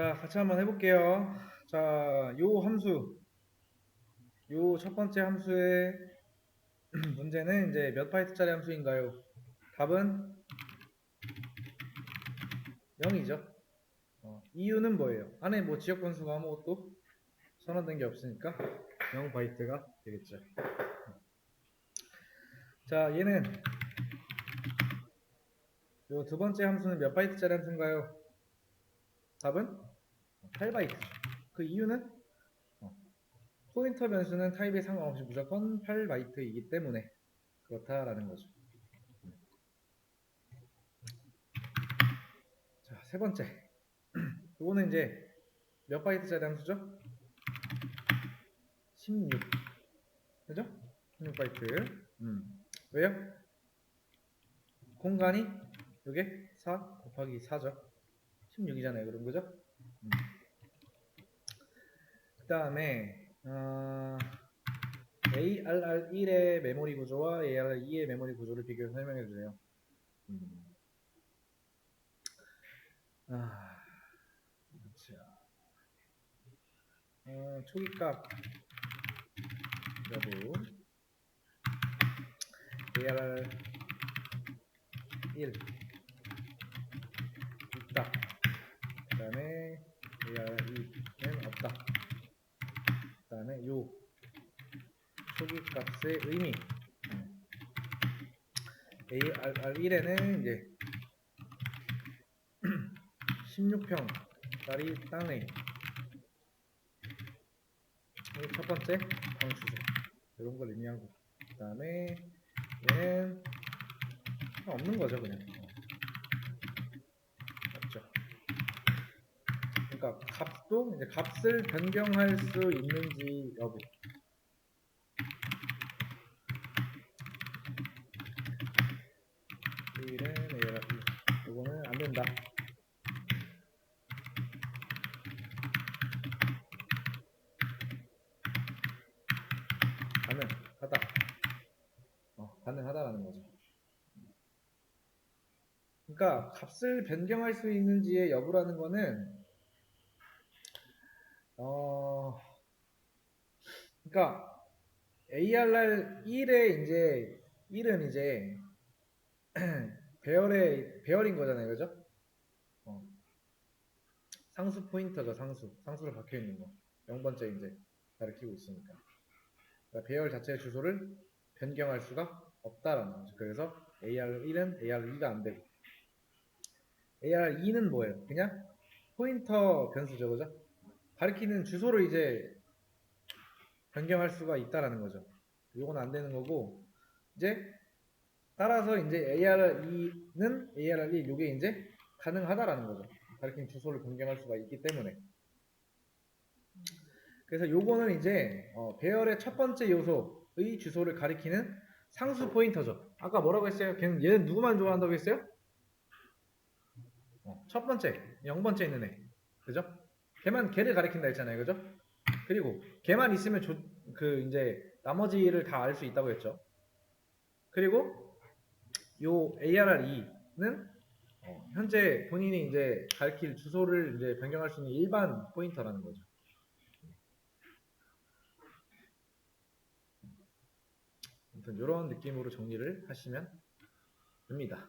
자, 같이 한번 해볼게요. 자, 요 함수, 요 첫 번째 함수의 문제는 이제 몇 바이트짜리 함수인가요? 답은 0이죠. 어, 이유는 뭐예요? 안에 뭐 지역 변수가 아무것도 선언된 게 없으니까 0 바이트가 되겠죠. 자, 얘는 요 두 번째 함수는 몇 바이트짜리 함수인가요? 답은 8바이트죠. 그 이유는 어, 포인터 변수는 타입에 상관없이 무조건 8바이트이기 때문에 그렇다라는 거죠. 자, 세 번째. 요거는 이제 몇 바이트짜리 함수죠? 16. 그죠? 16바이트. 음. 왜요? 공간이 요게 4 곱하기 4죠. 16이잖아요. 그런 거죠? 음. 그 다음에 어, ARR1의 메모리 구조와 ARR2의 메모리 구조를 비교해서 설명해 주세요. 음. 아, 자, 어, 초기값 여부 ARR 1 있다. 그 다음에 AR2는 없다. 그 다음에 요 초기 값의 의미 음. AR1에는 이제 16평짜리 땅의 이첫 번째 방수죠. 이런 걸 의미하고 그 다음에 얘는 없는 거죠 그냥 어. 없죠. 그러니까 값도 이제 값을 변경할 수 있는지 여부. 일은 얘가 이거는 안 된다. 가능하다. 어, 가능하다라는 거죠. 그러니까 값을 변경할 수 있는지의 여부라는 거는 어 그러니까 ARR 1의 이제 1은 이제 배열의 배열인 거잖아요, 그죠? 어. 상수 포인터죠, 상수. 상수로 박혀 있는 거. 0번째 이제 가리키고 있으니까. 그러니까 배열 자체의 주소를 변경할 수가 없다라는 거죠. 그래서 AR1은 AR2가 안 되고 AR2는 뭐예요? 그냥 포인터 변수죠, 그죠? 가리키는 주소를 이제 변경할 수가 있다라는 거죠. 이건 안 되는 거고 이제 따라서 이제 AR2는 AR1 이게 이제 가능하다라는 거죠. 가리키는 주소를 변경할 수가 있기 때문에 그래서 요거는 이제 어, 배열의 첫 번째 요소의 주소를 가리키는 상수 포인터죠. 아까 뭐라고 했어요? 걔는 얘는 누구만 좋아한다고 했어요? 어, 첫 번째, 0번째 있는 애. 그죠? 걔만 걔를 가리킨다 했잖아요. 그죠? 그리고 걔만 있으면 조, 그 이제 나머지를 다 알 수 있다고 했죠. 그리고 요 ARR2는 어, 현재 본인이 이제 가리킬 주소를 이제 변경할 수 있는 일반 포인터라는 거죠. 아무튼 이런 느낌으로 정리를 하시면 됩니다.